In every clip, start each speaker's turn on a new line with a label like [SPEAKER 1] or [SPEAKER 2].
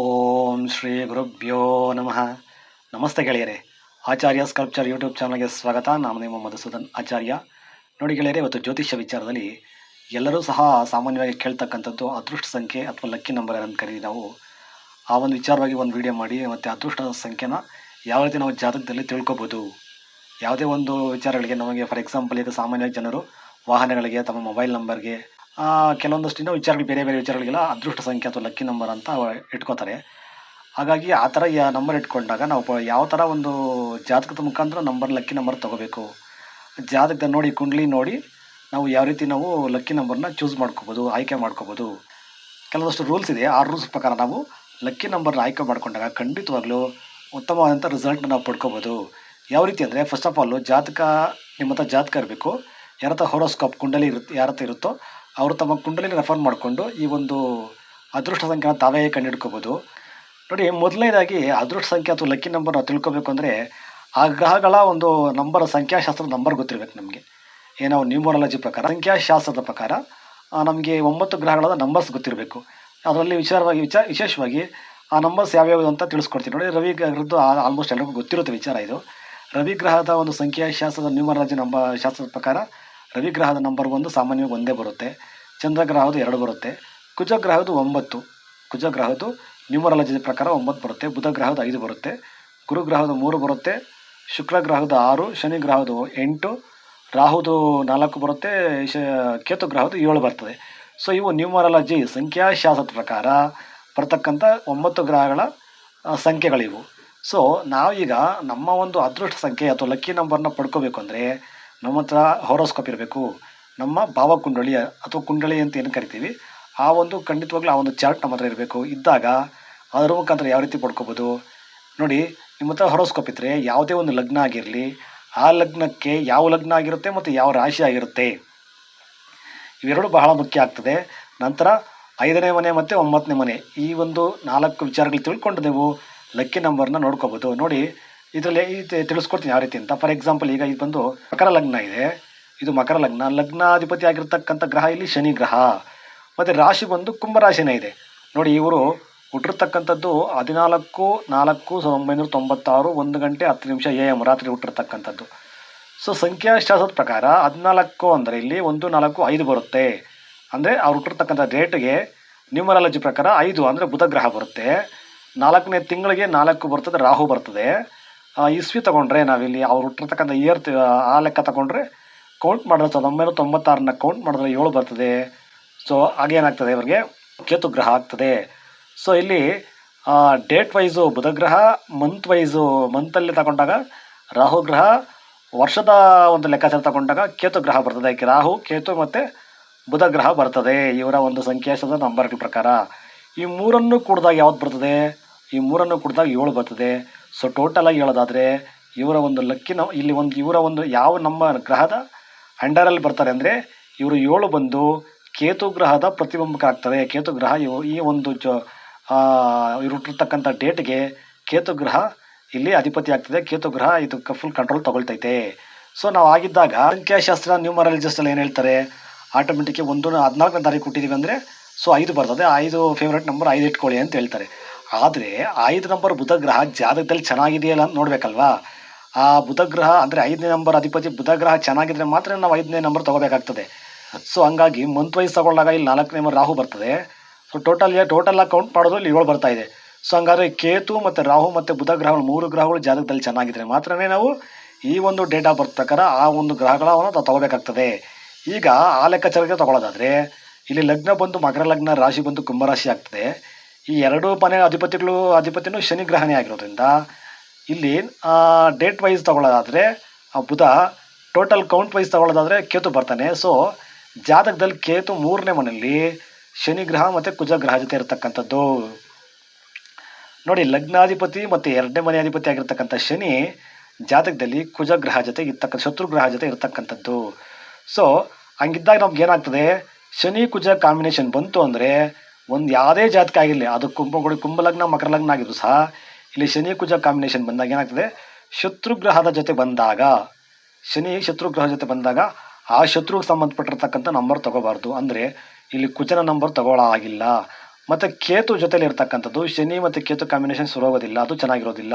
[SPEAKER 1] ಓಂ ಶ್ರೀ ಗುರುಭ್ಯೋ ನಮಃ. ನಮಸ್ತೆ ಗೆಳೆಯರೆ. ಆಚಾರ್ಯ ಸ್ಕಲ್ಪ್ಚರ್ ಯೂಟ್ಯೂಬ್ ಚಾನಲ್ಗೆ ಸ್ವಾಗತ. ನಾನು ನಿಮ್ಮ ಮಧುಸೂದನ್ ಆಚಾರ್ಯ. ನೋಡಿ ಗೆಳೆಯರೆ, ಇವತ್ತು ಜ್ಯೋತಿಷ್ಯ ವಿಚಾರದಲ್ಲಿ ಎಲ್ಲರೂ ಸಹ ಸಾಮಾನ್ಯವಾಗಿ ಕೇಳ್ತಕ್ಕಂಥದ್ದು ಅದೃಷ್ಟ ಸಂಖ್ಯೆ ಅಥವಾ ಲಕ್ಕಿ ನಂಬರ್ ಅಂತ ಕರೀತೀವಿ ನಾವು. ಆ ಒಂದು ವಿಚಾರವಾಗಿ ಒಂದು ವಿಡಿಯೋ ಮಾಡಿ, ಮತ್ತು ಅದೃಷ್ಟ ಸಂಖ್ಯೆನ ಯಾವ ರೀತಿ ನಾವು ಜಾತಕದಲ್ಲಿ ತಿಳ್ಕೊಬೋದು. ಯಾವುದೇ ಒಂದು ವಿಚಾರಗಳಿಗೆ ನಮಗೆ, ಫಾರ್ ಎಕ್ಸಾಂಪಲ್ ಈಗ ಸಾಮಾನ್ಯವಾಗಿ ಜನರು ವಾಹನಗಳಿಗೆ ತಮ್ಮ ಮೊಬೈಲ್ ನಂಬರ್ಗೆ ಕೆಲವೊಂದಷ್ಟು ಇನ್ನೂ ವಿಚಾರಗಳು ಬೇರೆ ಬೇರೆ ವಿಚಾರಗಳಿಗೆಲ್ಲ ಅದೃಷ್ಟ ಸಂಖ್ಯೆ ಅಥವಾ ಲಕ್ಕಿ ನಂಬರ್ ಅಂತ ಇಟ್ಕೋತಾರೆ. ಹಾಗಾಗಿ ಆ ಥರ ಯಾ ನಂಬರ್ ಇಟ್ಕೊಂಡಾಗ ನಾವು ಯಾವ ಥರ ಒಂದು ಜಾತಕದ ಮುಖಾಂತರ ನಂಬರ್ ಲಕ್ಕಿ ನಂಬರ್ ತೊಗೋಬೇಕು. ಜಾತಕದ ನೋಡಿ, ಕುಂಡ್ಲಿ ನೋಡಿ ನಾವು ಯಾವ ರೀತಿ ನಾವು ಲಕ್ಕಿ ನಂಬರ್ನ ಚೂಸ್ ಮಾಡ್ಕೋಬೋದು, ಆಯ್ಕೆ ಮಾಡ್ಕೋಬೋದು. ಕೆಲವೊಂದಷ್ಟು ರೂಲ್ಸ್ ಇದೆ. ಆ ರೂಲ್ಸ್ ಪ್ರಕಾರ ನಾವು ಲಕ್ಕಿ ನಂಬರ್ನ ಆಯ್ಕೆ ಮಾಡ್ಕೊಂಡಾಗ ಖಂಡಿತವಾಗ್ಲೂ ಉತ್ತಮವಾದಂಥ ರಿಸಲ್ಟ್ನ ನಾವು ಪಡ್ಕೋಬೋದು. ಯಾವ ರೀತಿ ಅಂದರೆ ಫಸ್ಟ್ ಆಫ್ ಆಲು ಜಾತಕ ನಿಮ್ಮ ಹತ್ರ ಜಾತಕ ಇರಬೇಕು. ಯಾರ ಹತ್ರ ಹೊರೋಸ್ಕೋಪ್ ಕುಂಡಲಿ ಇರುತ್ತೆ ಯಾರ ಹತ್ರ ಇರುತ್ತೋ ಅವರು ತಮ್ಮ ಕುಂಡಲಿನ ರೆಫರ್ ಮಾಡಿಕೊಂಡು ಈ ಒಂದು ಅದೃಷ್ಟ ಸಂಖ್ಯೆನ ತಾವೇ ಕಂಡುಹಿಡ್ಕೋಬೋದು. ನೋಡಿ, ಮೊದಲನೇದಾಗಿ ಅದೃಷ್ಟ ಸಂಖ್ಯೆ ಅಥವಾ ಲಕ್ಕಿ ನಂಬರ್ ನಾವು ತಿಳ್ಕೊಬೇಕು ಅಂದರೆ ಆ ಗ್ರಹಗಳ ಒಂದು ನಂಬರ್ ಸಂಖ್ಯಾಶಾಸ್ತ್ರದ ನಂಬರ್ ಗೊತ್ತಿರಬೇಕು ನಮಗೆ. ಏನೋ ನ್ಯೂಮರಾಲಜಿ ಪ್ರಕಾರ, ಸಂಖ್ಯಾಶಾಸ್ತ್ರದ ಪ್ರಕಾರ ನಮಗೆ ಒಂಬತ್ತು ಗ್ರಹಗಳಾದ ನಂಬರ್ಸ್ ಗೊತ್ತಿರಬೇಕು. ಅದರಲ್ಲಿ ವಿಚಾರವಾಗಿ ವಿಚಾರ ವಿಶೇಷವಾಗಿ ಆ ನಂಬರ್ಸ್ ಯಾವ್ಯಾವುದು ಅಂತ ತಿಳಿಸ್ಕೊಡ್ತೀನಿ. ನೋಡಿ, ರವಿ ಗ್ರಹದ್ದು ಆಲ್ಮೋಸ್ಟ್ ಎಲ್ಲರಿಗೂ ಗೊತ್ತಿರುತ್ತೆ ವಿಚಾರ ಇದು. ರವಿ ಗ್ರಹದ ಒಂದು ಸಂಖ್ಯಾಶಾಸ್ತ್ರದ ನ್ಯೂಮರಾಲಜಿ ನಂಬ ಶಾಸ್ತ್ರದ ಪ್ರಕಾರ ರವಿ ಗ್ರಹದ ನಂಬರ್ ಒಂದು ಸಾಮಾನ್ಯವಾಗಿ ಒಂದೇ ಬರುತ್ತೆ. ಚಂದ್ರಗ್ರಹದ್ದು ಎರಡು ಬರುತ್ತೆ. ಕುಜಗ್ರಹದ್ದು ಒಂಬತ್ತು. ಕುಜ ಗ್ರಹದ್ದು ನ್ಯೂಮರಾಲಜಿ ಪ್ರಕಾರ ಒಂಬತ್ತು ಬರುತ್ತೆ. ಬುಧಗ್ರಹದ ಐದು ಬರುತ್ತೆ. ಗುರುಗ್ರಹದ ಮೂರು ಬರುತ್ತೆ. ಶುಕ್ರಗ್ರಹದ ಆರು ಶನಿ ಗ್ರಹದ ಎಂಟು, ರಾಹುದು ನಾಲ್ಕು ಬರುತ್ತೆ. ಶ ಕೇತು ಗ್ರಹದ್ದು ಏಳು ಬರ್ತದೆ. ಸೊ ಇವು ನ್ಯೂಮರಾಲಜಿ ಸಂಖ್ಯಾಶಾಸ್ತ್ರದ ಪ್ರಕಾರ ಬರ್ತಕ್ಕಂಥ ಒಂಬತ್ತು ಗ್ರಹಗಳ ಸಂಖ್ಯೆಗಳಿವು. ಸೊ ನಾವೀಗ ನಮ್ಮ ಒಂದು ಅದೃಷ್ಟ ಸಂಖ್ಯೆ ಅಥವಾ ಲಕ್ಕಿ ನಂಬರ್ನ ಪಡ್ಕೋಬೇಕು ಅಂದರೆ ನಮ್ಮ ಹತ್ರ ಹೊರೋಸ್ಕೋಪ್ ಇರಬೇಕು. ನಮ್ಮ ಭಾವಕುಂಡಳಿ ಅಥವಾ ಕುಂಡಳಿ ಅಂತ ಏನು ಕರಿತೀವಿ, ಆ ಒಂದು ಖಂಡಿತವಾಗ್ಲೂ ಆ ಒಂದು ಚಾರ್ಟ್ ನಮ್ಮ ಹತ್ರ ಇರಬೇಕು. ಇದ್ದಾಗ ಅದರ ಮುಖಾಂತರ ಯಾವ ರೀತಿ ಪಡ್ಕೋಬೋದು? ನೋಡಿ, ನಿಮ್ಮ ಹತ್ರ ಹೊರೋಸ್ಕೋಪ್ ಇದ್ದರೆ ಯಾವುದೇ ಒಂದು ಲಗ್ನ ಆಗಿರಲಿ, ಆ ಲಗ್ನಕ್ಕೆ ಯಾವ ಲಗ್ನ ಆಗಿರುತ್ತೆ ಮತ್ತು ಯಾವ ರಾಶಿ ಆಗಿರುತ್ತೆ? ಇವೆರಡು ಬಹಳ ಮುಖ್ಯ ಆಗ್ತದೆ. ನಂತರ ಐದನೇ ಮನೆ ಮತ್ತು ಒಂಬತ್ತನೇ ಮನೆ, ಈ ಒಂದು ನಾಲ್ಕು ವಿಚಾರಗಳು ತಿಳ್ಕೊಂಡು ನೀವು ಲಕ್ಕಿ ನಂಬರ್ನ ನೋಡ್ಕೋಬೋದು. ನೋಡಿ ಇದರಲ್ಲಿ ತಿಳಿಸ್ಕೊಡ್ತೀನಿ ಯಾವ ರೀತಿ ಅಂತ. ಫಾರ್ ಎಕ್ಸಾಂಪಲ್ ಈಗ ಇದು ಬಂದು ಮಕರ ಲಗ್ನ ಇದೆ. ಇದು ಮಕರ ಲಗ್ನ. ಲಗ್ನಾಧಿಪತಿ ಆಗಿರ್ತಕ್ಕಂಥ ಗ್ರಹ ಇಲ್ಲಿ ಶನಿ ಗ್ರಹ. ಮತ್ತು ರಾಶಿ ಬಂದು ಕುಂಭರಾಶಿನೇ ಇದೆ. ನೋಡಿ, ಇವರು ಹುಟ್ಟಿರ್ತಕ್ಕಂಥದ್ದು ಹದಿನಾಲ್ಕು, ನಾಲ್ಕು ಸಾವಿರದ ಒಂಬೈನೂರ ತೊಂಬತ್ತಾರು, ಒಂದು ಗಂಟೆ ಹತ್ತು ನಿಮಿಷ ಎ ಎಂ ರಾತ್ರಿ ಹುಟ್ಟಿರ್ತಕ್ಕಂಥದ್ದು. ಸೊ ಸಂಖ್ಯಾಶಾಸ್ತ್ರದ ಪ್ರಕಾರ ಹದಿನಾಲ್ಕು ಅಂದರೆ ಇಲ್ಲಿ ಒಂದು, ನಾಲ್ಕು, ಐದು ಬರುತ್ತೆ. ಅಂದರೆ ಅವ್ರು ಹುಟ್ಟಿರ್ತಕ್ಕಂಥ ಡೇಟ್ಗೆ ನ್ಯೂಮರಾಲಜಿ ಪ್ರಕಾರ ಐದು ಅಂದರೆ ಬುಧ ಗ್ರಹ ಬರುತ್ತೆ. ನಾಲ್ಕನೇ ತಿಂಗಳಿಗೆ ನಾಲ್ಕು ಬರ್ತದೆ, ರಾಹು ಬರ್ತದೆ. ಇಸ್ವಿ ತಗೊಂಡ್ರೆ ನಾವಿಲ್ಲಿ ಅವ್ರು ಹುಟ್ಟಿರ್ತಕ್ಕಂಥ ಇಯರ್ ಆ ಲೆಕ್ಕ ತಗೊಂಡ್ರೆ ಕೌಂಟ್ ಮಾಡಿದ್ರೆ ಸಾವಿರದ ಒಂಬೈನೂರ ತೊಂಬತ್ತಾರನ್ನ ಕೌಂಟ್ ಮಾಡಿದ್ರೆ ಏಳು ಬರ್ತದೆ. ಸೊ ಹಾಗೇನಾಗ್ತದೆ ಇವರಿಗೆ? ಕೇತು ಗ್ರಹ ಆಗ್ತದೆ. ಸೊ ಇಲ್ಲಿ ಡೇಟ್ ವೈಸು ಬುಧ ಗ್ರಹ ಮಂತ್ ವೈಸು ಮಂತಲ್ಲಿ ತಗೊಂಡಾಗ ರಾಹು ಗ್ರಹ ವರ್ಷದ ಒಂದು ಲೆಕ್ಕಾಚಾರ ತಗೊಂಡಾಗ ಕೇತು ಗ್ರಹ ಬರ್ತದೆ ರಾಹು, ಕೇತು ಮತ್ತು ಬುಧ ಗ್ರಹ ಬರ್ತದೆ. ಇವರ ಒಂದು ಸಂಖ್ಯಾಶದ ನಂಬರ್ಗಳ ಪ್ರಕಾರ. ಈ ಮೂರನ್ನು ಕೂಡಿದಾಗ ಯಾವ್ದು ಬರ್ತದೆ? ಈ ಮೂರನ್ನು ಕೂಡಿದಾಗ ಏಳು ಬರ್ತದೆ. ಸೊ ಆಗಿ ಹೇಳೋದಾದರೆ, ಇವರ ಒಂದು ಲಕ್ಕಿನ, ಇಲ್ಲಿ ಒಂದು, ಇವರ ಒಂದು ಯಾವ ನಮ್ಮ ಗ್ರಹದ ಅಂಡರಲ್ಲಿ ಬರ್ತಾರೆ ಅಂದರೆ, ಇವರು ಏಳು ಬಂದು ಕೇತು ಗ್ರಹದ ಪ್ರತಿಬಿಂಬಕ ಆಗ್ತದೆ ಕೇತು ಗ್ರಹ ಈ ಒಂದು ಜ ಇವರು ಹುಟ್ಟಿರ್ತಕ್ಕಂಥ ಡೇಟ್ಗೆ ಕೇತು ಗ್ರಹ ಇಲ್ಲಿ ಅಧಿಪತಿ ಆಗ್ತದೆ. ಕೇತು ಗ್ರಹ ಇದು ಫುಲ್ ಕಂಟ್ರೋಲ್ ತಗೊಳ್ತೈತೆ. ಸೊ ನಾವು ಆಗಿದ್ದಾಗ ಸಂಖ್ಯಾಶಾಸ್ತ್ರ ನ್ಯೂಮರಾಲಜಿಸ್ಟ್ ಅಲ್ಲಿ ಏನು ಹೇಳ್ತಾರೆ ಆಟೋಮೆಟಿಕ್ ಒಂದು, ಹದಿನಾಲ್ಕನೇ ತಾರೀಕು ಕೊಟ್ಟಿದ್ದೀವಿ ಅಂದರೆ ಸೊ ಐದು ಬರ್ತದೆ. ಐದು ಫೇವ್ರೇಟ್ ನಂಬರ್ ಐದು ಇಟ್ಕೊಳ್ಳಿ ಅಂತ ಹೇಳ್ತಾರೆ. ಆದರೆ ಐದು ನಂಬರ್ ಬುಧ ಗ್ರಹ ಜಾತಕದಲ್ಲಿ ಚೆನ್ನಾಗಿದೆಯಲ್ಲ ನೋಡಬೇಕಲ್ವಾ? ಆ ಬುಧ ಗ್ರಹ ಅಂದರೆ ಐದನೇ ನಂಬರ್ ಅಧಿಪತಿ ಬುಧ ಗ್ರಹ ಚೆನ್ನಾಗಿದ್ರೆ ಮಾತ್ರ ನಾವು ಐದನೇ ನಂಬರ್ ತೊಗೋಬೇಕಾಗ್ತದೆ. ಸೊ ಹಂಗಾಗಿ ಮಂತ್ ವೈಸ್ ತಗೊಂಡಾಗ ಇಲ್ಲಿ ನಾಲ್ಕನೇ ನಂಬರ್ ರಾಹು ಬರ್ತದೆ. So total total account count ಮಾಡೋದು ಇಲ್ಲಿ ಏಳು ಬರ್ತಾ ಇದೆ. ಸೊ ಹಂಗಾದ್ರೆ ಕೇತು ಮತ್ತು ರಾಹು ಮತ್ತು ಬುಧ ಗ್ರಹಗಳು ಮೂರು ಗ್ರಹಗಳು ಜಾತಕದಲ್ಲಿ ಚೆನ್ನಾಗಿದ್ರೆ ಮಾತ್ರನೇ ನಾವು ಈ ಒಂದು ಡೇಟ್ ಆಫ್ ಬರ್ತ್ ಪ್ರಕಾರ ಆ ಒಂದು ಗ್ರಹಗಳನ್ನು ತಗೋಬೇಕಾಗ್ತದೆ. ಈಗ ಆ ಲೆಕ್ಕಾಚಾರಕ್ಕೆ ತಗೊಳ್ಳೋದಾದರೆ, ಇಲ್ಲಿ ಲಗ್ನ ಬಂದು ಮಕರ ಲಗ್ನ ರಾಶಿ ಬಂದು ಕುಂಭರಾಶಿ ಆಗ್ತದೆ. ಈ ಎರಡು ಮನೆ ಅಧಿಪತಿಗಳು, ಅಧಿಪತಿನೂ ಶನಿ ಗ್ರಹನೇ ಆಗಿರೋದ್ರಿಂದ ಇಲ್ಲಿ ಡೇಟ್ ವೈಸ್ ತಗೊಳ್ಳೋದಾದರೆ ಬುಧ ಟೋಟಲ್ ಕೌಂಟ್ ವೈಸ್ ತಗೊಳ್ಳೋದಾದರೆ ಕೇತು ಬರ್ತಾನೆ. ಸೊ ಜಾತಕದಲ್ಲಿ ಕೇತು ಮೂರನೇ ಮನೆಯಲ್ಲಿ ಶನಿ ಗ್ರಹ ಮತ್ತು ಕುಜ ಗ್ರಹ ಜೊತೆ ಇರತಕ್ಕಂಥದ್ದು. ನೋಡಿ, ಲಗ್ನಾಧಿಪತಿ ಮತ್ತು ಎರಡನೇ ಮನೆ ಅಧಿಪತಿ ಆಗಿರ್ತಕ್ಕಂಥ ಶನಿ ಜಾತಕದಲ್ಲಿ ಕುಜ ಗ್ರಹ ಜೊತೆ ಇರ್ತಕ್ಕ, ಶತ್ರು ಗ್ರಹ ಜೊತೆ ಇರತಕ್ಕಂಥದ್ದು. ಸೊ ಹಂಗಿದ್ದಾಗ ನಮ್ಗೆ ಏನಾಗ್ತದೆ ಶನಿ ಕುಜ ಕಾಂಬಿನೇಷನ್ ಬಂತು ಅಂದರೆ ಒಂದು ಯಾವುದೇ ಜಾತಕ ಆಗಿರಲಿ, ಅದು ಕುಂಭ ಕುಂಭ ಲಗ್ನ, ಮಕರ ಲಗ್ನ ಆಗಿದ್ರು ಸಹ, ಇಲ್ಲಿ ಶನಿ ಕುಜ ಕಾಂಬಿನೇಷನ್ ಬಂದಾಗ ಏನಾಗ್ತದೆ? ಶತ್ರು ಗ್ರಹದ ಜೊತೆ ಬಂದಾಗ, ಶನಿ ಶತ್ರು ಗ್ರಹ ಜೊತೆ ಬಂದಾಗ, ಆ ಶತ್ರುಗೆ ಸಂಬಂಧಪಟ್ಟಿರ್ತಕ್ಕಂಥ ನಂಬರ್ ತಗೋಬಾರ್ದು. ಅಂದರೆ ಇಲ್ಲಿ ಕುಜನ ನಂಬರ್ ತಗೊಳ್ಳಾಗಿಲ್ಲ ಮತ್ತು ಕೇತು ಜೊತೆಲಿ ಇರ್ತಕ್ಕಂಥದ್ದು, ಶನಿ ಮತ್ತು ಕೇತು ಕಾಂಬಿನೇಷನ್ ಸುರೋಗೋದಿಲ್ಲ, ಅದು ಚೆನ್ನಾಗಿರೋದಿಲ್ಲ.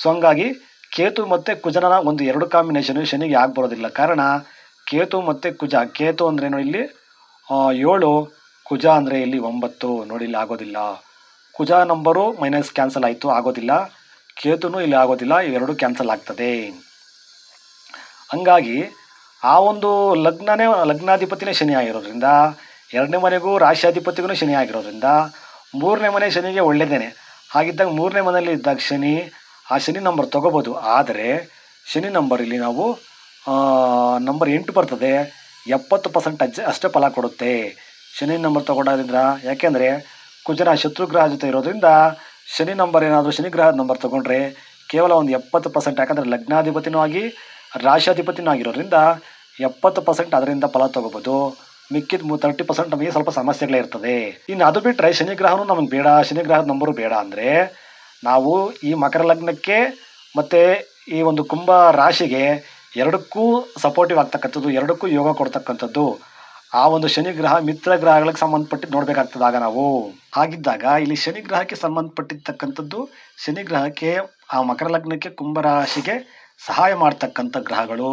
[SPEAKER 1] ಸೊ ಹಂಗಾಗಿ ಕೇತು ಮತ್ತು ಕುಜನ ಒಂದು ಎರಡು ಕಾಂಬಿನೇಷನ್ ಶನಿಗೆ ಯಾಕೆ ಬರೋದಿಲ್ಲ. ಕಾರಣ, ಕೇತು ಮತ್ತು ಕುಜ, ಕೇತು ಅಂದ್ರೇನು ಇಲ್ಲಿ ಏಳು ಕುಜ ಅಂದರೆ ಇಲ್ಲಿ ಒಂಬತ್ತು ನೋಡಿ ಇಲ್ಲಿ ಆಗೋದಿಲ್ಲ. ಕುಜ ನಂಬರು ಮೈನಸ್ ಕ್ಯಾನ್ಸಲ್ ಆಯಿತು, ಆಗೋದಿಲ್ಲ. ಕೇತುನೂ ಇಲ್ಲಿ ಆಗೋದಿಲ್ಲ ಇವೆರಡು ಕ್ಯಾನ್ಸಲ್ ಆಗ್ತದೆ. ಹಂಗಾಗಿ ಆ ಒಂದು ಲಗ್ನನೇ, ಲಗ್ನಾಧಿಪತಿನೇ ಶನಿ ಆಗಿರೋದ್ರಿಂದ, ಎರಡನೇ ಮನೆಗೂ ರಾಶಿಯಾಧಿಪತಿಗೂ ಶನಿ ಆಗಿರೋದ್ರಿಂದ, ಮೂರನೇ ಮನೆ ಶನಿಗೆ ಒಳ್ಳೆಯದೇನೆ ಹಾಗಿದ್ದಾಗ ಮೂರನೇ ಮನೆಯಲ್ಲಿ ಇದ್ದಾಗ ಶನಿ, ಆ ಶನಿ ನಂಬರ್ ತೊಗೋಬೋದು. ಆದರೆ ಶನಿ ನಂಬರ್ ಇಲ್ಲಿ ನಾವು ನಂಬರ್ ಎಂಟು ಬರ್ತದೆ. ಎಪ್ಪತ್ತು ಪರ್ಸೆಂಟ್ ಅಜ್ಜ ಅಷ್ಟೇ ಫಲ ಕೊಡುತ್ತೆ. ಶನಿ ನಂಬರ್ ತಗೊಂಡೋದ್ರಿಂದ, ಯಾಕೆಂದರೆ ಕುಜನ ಶತ್ರುಗ್ರಹ ಜೊತೆ ಇರೋದ್ರಿಂದ ಶನಿ ನಂಬರ್ ಏನಾದರೂ ಶನಿ ಗ್ರಹದ ನಂಬರ್ ತಗೊಂಡ್ರೆ ಕೇವಲ ಒಂದು ಎಪ್ಪತ್ತು ಪರ್ಸೆಂಟ್ ಯಾಕಂದರೆ ಲಗ್ನಾಧಿಪತಿನೂ ಆಗಿ ರಾಶಿಯಾಧಿಪತಿನೂ ಆಗಿರೋದ್ರಿಂದ ಎಪ್ಪತ್ತು ಪರ್ಸೆಂಟ್ ಅದರಿಂದ ಫಲ ತಗೋಬೋದು. ಮಿಕ್ಕಿದ ತರ್ಟಿ ಪರ್ಸೆಂಟ್ ನಮಗೆ ಸ್ವಲ್ಪ ಸಮಸ್ಯೆಗಳೇ ಇರ್ತದೆ. ಇನ್ನು ಅದು ಬಿಟ್ಟರೆ ಶನಿಗ್ರಹನೂ ನಮಗೆ ಬೇಡ ಶನಿಗ್ರಹದ ನಂಬರು ಬೇಡ ಅಂದರೆ ನಾವು ಈ ಮಕರ ಲಗ್ನಕ್ಕೆ ಮತ್ತು ಈ ಒಂದು ಕುಂಭ ರಾಶಿಗೆ ಎರಡಕ್ಕೂ ಸಪೋರ್ಟಿವ್ ಆಗ್ತಕ್ಕಂಥದ್ದು, ಎರಡಕ್ಕೂ ಯೋಗ ಕೊಡ್ತಕ್ಕಂಥದ್ದು. ಆ ಒಂದು ಶನಿ ಗ್ರಹ ಮಿತ್ರ ಗ್ರಹಗಳಿಗೆ ಸಂಬಂಧಪಟ್ಟಿದ್ದು ನೋಡಬೇಕಾಗ್ತದೆ ಆಗ ನಾವು. ಹಾಗಿದ್ದಾಗ ಇಲ್ಲಿ ಶನಿ ಗ್ರಹಕ್ಕೆ ಸಂಬಂಧಪಟ್ಟಿರ್ತಕ್ಕಂಥದ್ದು ಶನಿ ಗ್ರಹಕ್ಕೆ, ಆ ಮಕರ ಲಗ್ನಕ್ಕೆ ಕುಂಭರಾಶಿಗೆ ಸಹಾಯ ಮಾಡ್ತಕ್ಕಂಥ ಗ್ರಹಗಳು.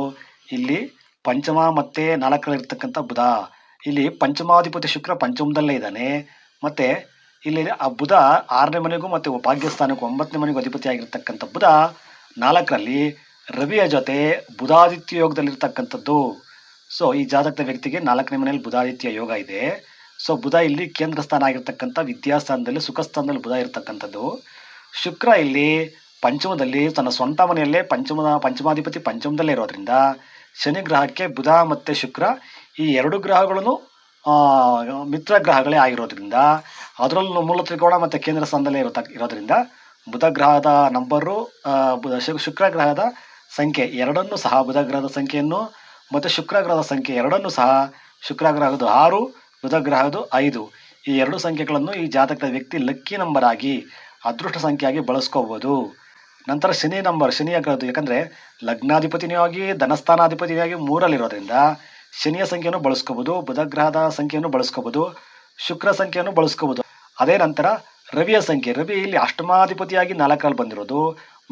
[SPEAKER 1] ಇಲ್ಲಿ ಪಂಚಮ ಮತ್ತು ನಾಲ್ಕರಲ್ಲಿರ್ತಕ್ಕಂಥ ಬುಧ. ಇಲ್ಲಿ ಪಂಚಮಾಧಿಪತಿ ಶುಕ್ರ ಪಂಚಮದಲ್ಲೇ ಇದ್ದಾನೆ. ಮತ್ತು ಇಲ್ಲಿ ಆ ಬುಧ ಆರನೇ ಮನೆಗೂ ಮತ್ತು ಭಾಗ್ಯಸ್ಥಾನಕ್ಕೂ ಒಂಬತ್ತನೇ ಮನೆಗೂ ಅಧಿಪತಿಯಾಗಿರ್ತಕ್ಕಂಥ ಬುಧ ನಾಲ್ಕರಲ್ಲಿ ರವಿಯ ಜೊತೆ ಬುಧಾದಿತ್ಯ ಯೋಗದಲ್ಲಿರ್ತಕ್ಕಂಥದ್ದು. ಸೊ ಈ ಜಾತಕದ ವ್ಯಕ್ತಿಗೆ ನಾಲ್ಕನೇ ಮನೆಯಲ್ಲಿ ಬುಧಾದಿತ್ಯ ಯೋಗ ಇದೆ. ಸೊ ಬುಧ ಇಲ್ಲಿ ಕೇಂದ್ರ ಸ್ಥಾನ ಆಗಿರ್ತಕ್ಕಂಥ ವಿದ್ಯಾಸ್ಥಾನದಲ್ಲಿ ಸುಖ ಸ್ಥಾನದಲ್ಲಿ ಬುಧ ಇರತಕ್ಕಂಥದ್ದು. ಶುಕ್ರ ಇಲ್ಲಿ ಪಂಚಮದಲ್ಲಿ, ತನ್ನ ಸ್ವಂತ ಮನೆಯಲ್ಲೇ ಪಂಚಮ ಪಂಚಮಾಧಿಪತಿ ಪಂಚಮದಲ್ಲೇ ಇರೋದ್ರಿಂದ ಶನಿ ಗ್ರಹಕ್ಕೆ ಬುಧ ಮತ್ತು ಶುಕ್ರ ಈ ಎರಡು ಗ್ರಹಗಳನ್ನು ಮಿತ್ರ ಗ್ರಹಗಳೇ ಆಗಿರೋದ್ರಿಂದ ಅದರಲ್ಲೂ ಮೂಲ ತ್ರಿಕೋಣ ಮತ್ತು ಕೇಂದ್ರ ಸ್ಥಾನದಲ್ಲೇ ಇರತಕ್ಕ ಇರೋದ್ರಿಂದ ಬುಧ ಗ್ರಹದ ನಂಬರು ಶುಕ್ರ ಗ್ರಹದ ಸಂಖ್ಯೆ ಎರಡನ್ನೂ ಸಹ ಬುಧ ಗ್ರಹದ ಸಂಖ್ಯೆಯನ್ನು ಮತ್ತು ಶುಕ್ರ ಗ್ರಹದ ಸಂಖ್ಯೆ ಎರಡನ್ನೂ ಸಹ ಶುಕ್ರ ಗ್ರಹದ ಆರು ಬುಧ ಗ್ರಹದ ಐದು. ಈ ಎರಡು ಸಂಖ್ಯೆಗಳನ್ನು ಈ ಜಾತಕದ ವ್ಯಕ್ತಿ ಲಕ್ಕಿ ನಂಬರ್ ಆಗಿ, ಅದೃಷ್ಟ ಸಂಖ್ಯೆಯಾಗಿ ಬಳಸ್ಕೋಬೋದು. ನಂತರ ಶನಿ ನಂಬರ್ ಶನಿಯ ಗ್ರಹದ್ದು ಯಾಕಂದರೆ ಲಗ್ನಾಧಿಪತಿನೇ ಆಗಿ ಧನಸ್ಥಾನಾಧಿಪತಿನೇ ಆಗಿ ಮೂರಲ್ಲಿರೋದ್ರಿಂದ ಶನಿಯ ಸಂಖ್ಯೆಯನ್ನು ಬಳಸ್ಕೋಬೋದು ಬುಧ ಗ್ರಹದ ಸಂಖ್ಯೆಯನ್ನು ಬಳಸ್ಕೋಬೋದು, ಶುಕ್ರ ಸಂಖ್ಯೆಯನ್ನು ಬಳಸ್ಕೋಬೋದು. ಅದೇ ನಂತರ ರವಿಯ ಸಂಖ್ಯೆ. ರವಿ ಇಲ್ಲಿ ಅಷ್ಟಮಾಧಿಪತಿಯಾಗಿ ನಾಲ್ಕರಲ್ಲಿ ಬಂದಿರೋದು.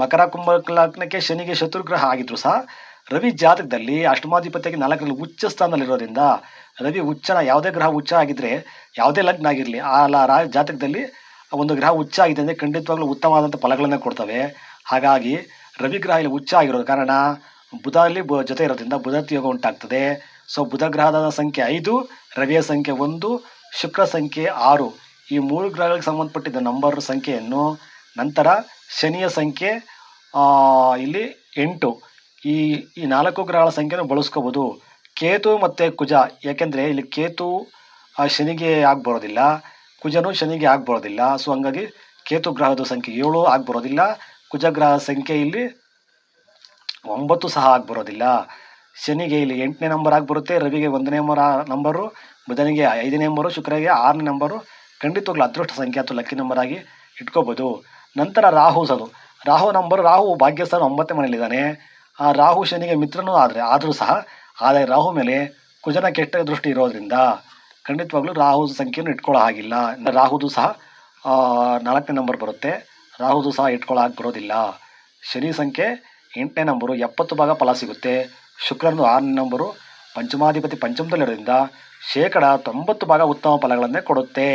[SPEAKER 1] ಮಕರ ಕುಂಭ ಲಗ್ನಕ್ಕೆ ಶನಿಗೆ ಶತ್ರುಗ್ರಹ ಆಗಿದ್ರು ಸಹ ರವಿ ಜಾತಕದಲ್ಲಿ ಅಷ್ಟಮಾಧಿಪತ್ಯಕ್ಕೆ ನಾಲ್ಕರಲ್ಲಿ ಉಚ್ಚ ಸ್ಥಾನದಲ್ಲಿರೋದ್ರಿಂದ ರವಿ ಉಚ್ಚನ ಯಾವುದೇ ಗ್ರಹ ಉಚ್ಚ ಆಗಿದ್ರೆ ಯಾವುದೇ ಲಗ್ನ ಆಗಿರಲಿ, ಆ ರಾ ಜಾತಕದಲ್ಲಿ ಒಂದು ಗ್ರಹ ಉಚ್ಚ ಆಗಿದೆ ಅಂದರೆ ಖಂಡಿತವಾಗ್ಲೂ ಉತ್ತಮವಾದಂಥ ಫಲಗಳನ್ನು ಕೊಡ್ತವೆ. ಹಾಗಾಗಿ ರವಿ ಗ್ರಹ ಇಲ್ಲಿ ಉಚ್ಚ ಆಗಿರೋ ಕಾರಣ ಬುಧ ಅಲ್ಲಿ ಜೊತೆ ಇರೋದ್ರಿಂದ ಬುಧತ್ ಯೋಗ ಉಂಟಾಗ್ತದೆ. ಸೊ ಬುಧ ಗ್ರಹದ ಸಂಖ್ಯೆ ಐದು, ರವಿಯ ಸಂಖ್ಯೆ ಒಂದು, ಶುಕ್ರ ಸಂಖ್ಯೆ ಆರು. ಈ ಮೂರು ಗ್ರಹಗಳಿಗೆ ಸಂಬಂಧಪಟ್ಟಿದ್ದ ನಂಬರ್ ಸಂಖ್ಯೆಯನ್ನು ನಂತರ ಶನಿಯ ಸಂಖ್ಯೆ ಇಲ್ಲಿ ಎಂಟು. ಈ ಈ ನಾಲ್ಕು ಗ್ರಹಗಳ ಸಂಖ್ಯೆಯನ್ನು ಬಳಸ್ಕೋಬೋದು. ಕೇತು ಮತ್ತು ಕುಜ. ಯಾಕೆಂದರೆ ಇಲ್ಲಿ ಕೇತು ಶನಿಗೆ ಆಗ್ಬರೋದಿಲ್ಲ. ಕುಜನೂ ಶನಿಗೆ ಆಗ್ಬರೋದಿಲ್ಲ. ಸೊ, ಹಂಗಾಗಿ ಕೇತು ಗ್ರಹದ ಸಂಖ್ಯೆ ಏಳು ಆಗ್ಬರೋದಿಲ್ಲ. ಕುಜ ಗ್ರಹ ಸಂಖ್ಯೆ ಇಲ್ಲಿ ಒಂಬತ್ತು ಸಹ ಆಗ್ಬರೋದಿಲ್ಲ. ಶನಿಗೆ ಇಲ್ಲಿ ಎಂಟನೇ ನಂಬರ್ ಆಗಿಬರುತ್ತೆ. ರವಿಗೆ ಒಂದನೇ ನಂಬರ್ ನಂಬರು. ಬುಧನಿಗೆ ಐದನೇ ನಂಬರು. ಶುಕ್ರಗೆ ಆರನೇ ನಂಬರು. ಖಂಡಿತವಾಗ್ಲೂ ಅದೃಷ್ಟ ಸಂಖ್ಯೆ ಅಥವಾ ಲಕ್ಕಿ ನಂಬರ್ ಆಗಿ ಇಟ್ಕೋಬೋದು. ನಂತರ ರಾಹು ಸದು. ರಾಹು ನಂಬರು, ರಾಹು ಭಾಗ್ಯಸ್ಥಾನ ಒಂಬತ್ತನೇ ಮನೆಯಲ್ಲಿದ್ದಾನೆ. ಆ ರಾಹು ಶನಿಗೆ ಮಿತ್ರನೂ ಆದರೆ, ಆದರೂ ಸಹ ಆದರೆ ರಾಹು ಮೇಲೆ ಕುಜನ ಕೆಟ್ಟ ದೃಷ್ಟಿ ಇರೋದ್ರಿಂದ ಖಂಡಿತವಾಗ್ಲೂ ರಾಹು ಸಂಖ್ಯೆಯನ್ನು ಇಟ್ಕೊಳ್ಳೋ ಹಾಗಿಲ್ಲ. ರಾಹುದು ಸಹ ನಾಲ್ಕನೇ ನಂಬರ್ ಬರುತ್ತೆ. ರಾಹುದು ಸಹ ಇಟ್ಕೊಳ್ಳೋಕೆ ಬರೋದಿಲ್ಲ. ಶನಿ ಸಂಖ್ಯೆ ಎಂಟನೇ ನಂಬರು ಎಪ್ಪತ್ತು ಭಾಗ ಫಲ ಸಿಗುತ್ತೆ. ಶುಕ್ರನು ಆರನೇ ನಂಬರು ಪಂಚಮಾಧಿಪತಿ ಪಂಚಮದಲ್ಲಿರೋದ್ರಿಂದ ಶೇಕಡ ತೊಂಬತ್ತು ಭಾಗ ಉತ್ತಮ ಫಲಗಳನ್ನೇ ಕೊಡುತ್ತೆ.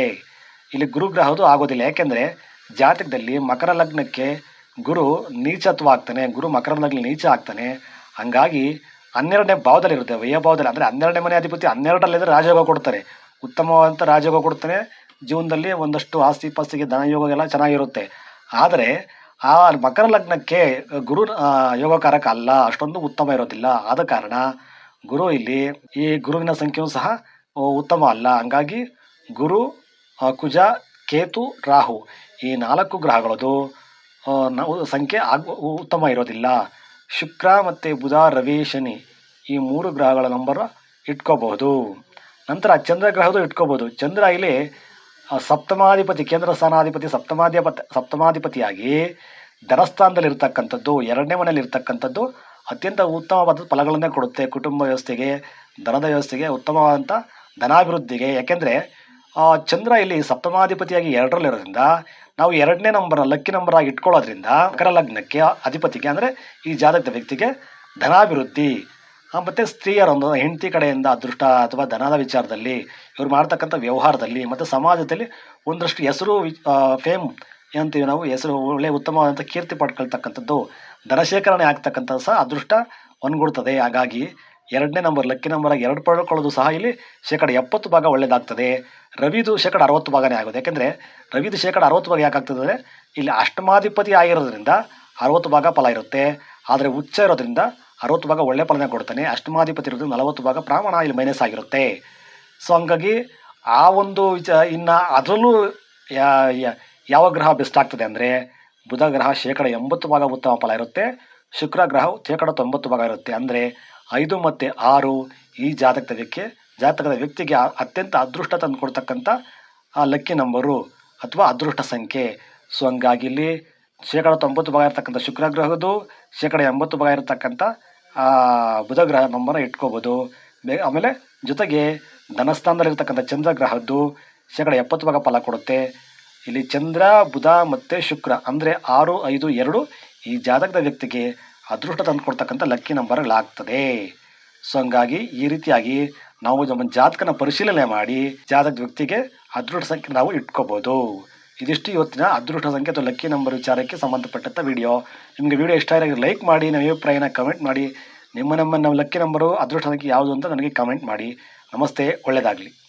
[SPEAKER 1] ಇಲ್ಲಿ ಗುರು ಗ್ರಹದು ಆಗೋದಿಲ್ಲ. ಯಾಕೆಂದರೆ ಜಾತಕದಲ್ಲಿ ಮಕರ ಲಗ್ನಕ್ಕೆ ಗುರು ನೀಚತ್ವ ಆಗ್ತಾನೆ ಗುರು ಮಕರ ಲಗ್ನ ನೀಚ ಆಗ್ತಾನೆ. ಹಂಗಾಗಿ ಹನ್ನೆರಡನೇ ಭಾವದಲ್ಲಿರುತ್ತೆ ವ್ಯಯ ಭಾವದಲ್ಲಿ. ಅಂದರೆ ಹನ್ನೆರಡನೇ ಮನೆ ಅಧಿಪತಿ ಹನ್ನೆರಡರಲ್ಲಿದ್ದರೆ ರಾಜಯೋಗ ಕೊಡ್ತಾರೆ. ಉತ್ತಮವಾದಂಥ ರಾಜಯೋಗ ಕೊಡ್ತಾನೆ. ಜೀವನದಲ್ಲಿ ಒಂದಷ್ಟು ಆಸ್ತಿ ಪಾಸ್ತಿಗೆ ಧನಯೋಗ ಎಲ್ಲ ಚೆನ್ನಾಗಿರುತ್ತೆ. ಆದರೆ ಆ ಮಕರ ಲಗ್ನಕ್ಕೆ ಗುರು ಯೋಗಕಾರಕ ಅಲ್ಲ. ಅಷ್ಟೊಂದು ಉತ್ತಮ ಇರೋದಿಲ್ಲ. ಆದ ಕಾರಣ ಗುರು ಇಲ್ಲಿ ಈ ಗುರುವಿನ ಸಂಖ್ಯೆಯೂ ಸಹ ಉತ್ತಮ ಅಲ್ಲ. ಹಂಗಾಗಿ ಗುರು ಕುಜ, ಕೇತು, ರಾಹು ಈ ನಾಲ್ಕು ಗ್ರಹಗಳದು ನಾವು ಸಂಖ್ಯೆ ಆಗ ಉತ್ತಮ ಇರೋದಿಲ್ಲ. ಶುಕ್ರ ಮತ್ತು ಬುಧ, ರವಿ, ಶನಿ ಈ ಮೂರು ಗ್ರಹಗಳ ನಂಬರ್ ಇಟ್ಕೋಬಹುದು. ನಂತರ ಚಂದ್ರ ಗ್ರಹದು ಇಟ್ಕೋಬಹುದು. ಚಂದ್ರ ಇಲ್ಲಿ ಸಪ್ತಮಾಧಿಪತಿ, ಕೇಂದ್ರ ಸ್ಥಾನಾಧಿಪತಿ, ಸಪ್ತಮಾಧಿಪತಿ, ಸಪ್ತಮಾಧಿಪತಿಯಾಗಿ ಧನಸ್ಥಾನದಲ್ಲಿ ಇರ್ತಕ್ಕಂಥದ್ದು, ಎರಡನೇ ಮನೆಯಲ್ಲಿ ಇರ್ತಕ್ಕಂಥದ್ದು ಅತ್ಯಂತ ಉತ್ತಮವಾದ ಫಲಗಳನ್ನೇ ಕೊಡುತ್ತೆ. ಕುಟುಂಬ ವ್ಯವಸ್ಥೆಗೆ, ಧನದ ವ್ಯವಸ್ಥೆಗೆ ಉತ್ತಮವಾದಂಥ ಧನಾಭಿವೃದ್ಧಿಗೆ. ಯಾಕೆಂದರೆ ಚಂದ್ರ ಇಲ್ಲಿ ಸಪ್ತಮಾಧಿಪತಿಯಾಗಿ ಎರಡರಲ್ಲಿರೋದ್ರಿಂದ ನಾವು ಎರಡನೇ ನಂಬರ್ ಲಕ್ಕಿ ನಂಬರ್ ಆಗಿ ಇಟ್ಕೊಳ್ಳೋದ್ರಿಂದ ಮಕರ ಲಗ್ನಕ್ಕೆ ಅಧಿಪತಿಗೆ ಅಂದರೆ ಈ ಜಾತಕದ ವ್ಯಕ್ತಿಗೆ ಧನಾಭಿವೃದ್ಧಿ. ಮತ್ತು ಸ್ತ್ರೀಯರ ಒಂದು ಹೆಂಡತಿ ಕಡೆಯಿಂದ ಅದೃಷ್ಟ ಅಥವಾ ಧನದ ವಿಚಾರದಲ್ಲಿ ಇವ್ರು ಮಾಡ್ತಕ್ಕಂಥ ವ್ಯವಹಾರದಲ್ಲಿ ಮತ್ತು ಸಮಾಜದಲ್ಲಿ ಒಂದಷ್ಟು ಹೆಸರು ಫೇಮ್ ಏನಂತೀವಿ ನಾವು, ಹೆಸರು ಒಳ್ಳೆ ಉತ್ತಮವಾದಂಥ ಕೀರ್ತಿ ಪಡ್ಕೊಳ್ತಕ್ಕಂಥದ್ದು ಧನಶೇಖರಣೆ ಆಗ್ತಕ್ಕಂಥ ಸಹ ಅದೃಷ್ಟ ಒಂದ್ಗೂಡ್ತದೆ ಹಾಗಾಗಿ ಎರಡನೇ ನಂಬರ್, ಲಕ್ಕಿ ನಂಬರ್ ಆಗಿ ಎರಡು ಪಡ್ಕೊಳ್ಳೋದು ಸಹ ಇಲ್ಲಿ ಶೇಕಡ ಎಪ್ಪತ್ತು ಭಾಗ ಒಳ್ಳೆಯದಾಗ್ತದೆ ರವಿದು ಶೇಕಡ ಅರವತ್ತು ಭಾಗನೇ ಆಗೋದು ಯಾಕೆಂದರೆ ರವಿದು ಶೇಕಡ ಅರವತ್ತು ಭಾಗ ಯಾಕಾಗ್ತದೆ ಅಂದರೆ ಇಲ್ಲಿ ಅಷ್ಟಮಾಧಿಪತಿ ಆಗಿರೋದ್ರಿಂದ ಅರವತ್ತು ಭಾಗ ಫಲ ಇರುತ್ತೆ. ಆದರೆ ಉಚ್ಚ ಇರೋದ್ರಿಂದ ಅರವತ್ತು ಭಾಗ ಒಳ್ಳೆ ಫಲನೇ ಕೊಡ್ತಾನೆ. ಅಷ್ಟಮಾಧಿಪತಿ ಇರೋದ್ರಿಂದ ನಲವತ್ತು ಭಾಗ ಪ್ರಮಾಣ ಇಲ್ಲಿ ಮೈನಸ್ ಆಗಿರುತ್ತೆ. ಸೊ ಹಂಗಾಗಿ ಆ ಒಂದು ವಿಚ ಇನ್ನು ಅದರಲ್ಲೂ ಯಾವ ಗ್ರಹ ಬೆಸ್ಟ್ ಆಗ್ತದೆ ಅಂದರೆ ಬುಧ ಗ್ರಹ ಶೇಕಡ ಎಂಬತ್ತು ಭಾಗ ಉತ್ತಮ ಫಲ ಇರುತ್ತೆ. ಶುಕ್ರ ಗ್ರಹವು ಶೇಕಡ ತೊಂಬತ್ತು ಭಾಗ ಇರುತ್ತೆ. ಅಂದರೆ ಐದು ಮತ್ತು ಆರು ಈ ಜಾತಕದ ವ್ಯಕ್ತಿ ಜಾತಕದ ವ್ಯಕ್ತಿಗೆ ಅತ್ಯಂತ ಅದೃಷ್ಟ ತಂದು ಕೊಡ್ತಕ್ಕಂಥ ಆ ಲಕ್ಕಿ ನಂಬರು ಅಥವಾ ಅದೃಷ್ಟ ಸಂಖ್ಯೆ. ಸೊ ಹಂಗಾಗಿ ಇಲ್ಲಿ ಶೇಕಡ ತೊಂಬತ್ತು ಭಾಗ ಇರತಕ್ಕಂಥ ಶುಕ್ರ ಗ್ರಹದ್ದು, ಶೇಕಡ ಎಂಬತ್ತು ಭಾಗ ಇರತಕ್ಕಂಥ ಬುಧ ಗ್ರಹ ನಂಬರ ಇಟ್ಕೋಬೋದು. ಬೇ ಆಮೇಲೆ ಜೊತೆಗೆ ಧನಸ್ಥಾನದಲ್ಲಿರ್ತಕ್ಕಂಥ ಚಂದ್ರ ಗ್ರಹದ್ದು ಶೇಕಡ ಎಪ್ಪತ್ತು ಭಾಗ ಫಲ ಕೊಡುತ್ತೆ. ಇಲ್ಲಿ ಚಂದ್ರ, ಬುಧ ಮತ್ತು ಶುಕ್ರ ಅಂದರೆ ಆರು, ಐದು, ಎರಡು ಈ ಜಾತಕದ ವ್ಯಕ್ತಿಗೆ ಅದೃಷ್ಟ ತಂದು ಕೊಡ್ತಕ್ಕಂಥ ಲಕ್ಕಿ ನಂಬರ್ಗಳಾಗ್ತದೆ. ಸೊ ಹಂಗಾಗಿ ಈ ರೀತಿಯಾಗಿ ನಾವು ನಮ್ಮ ಜಾತಕನ ಪರಿಶೀಲನೆ ಮಾಡಿ ಜಾತಕ ವ್ಯಕ್ತಿಗೆ ಅದೃಷ್ಟ ಸಂಖ್ಯೆ ನಾವು ಇಟ್ಕೋಬೋದು. ಇದಿಷ್ಟು ಇವತ್ತಿನ ಅದೃಷ್ಟ ಸಂಖ್ಯೆ ಅಥವಾ ಲಕ್ಕಿ ನಂಬರ್ ವಿಚಾರಕ್ಕೆ ಸಂಬಂಧಪಟ್ಟಂಥ ವಿಡಿಯೋ. ನಿಮಗೆ ವಿಡಿಯೋ ಇಷ್ಟ ಆಗಿದ್ರೆ ಲೈಕ್ ಮಾಡಿ, ನಮ್ಮ ಅಭಿಪ್ರಾಯನ ಕಮೆಂಟ್ ಮಾಡಿ. ನಿಮ್ಮ ನಮ್ಮ ನಮ್ಮ ಲಕ್ಕಿ ನಂಬರು ಅದೃಷ್ಟ ಸಂಖ್ಯೆ ಯಾವುದು ಅಂತ ನನಗೆ ಕಮೆಂಟ್ ಮಾಡಿ. ನಮಸ್ತೆ, ಒಳ್ಳೆಯದಾಗಲಿ.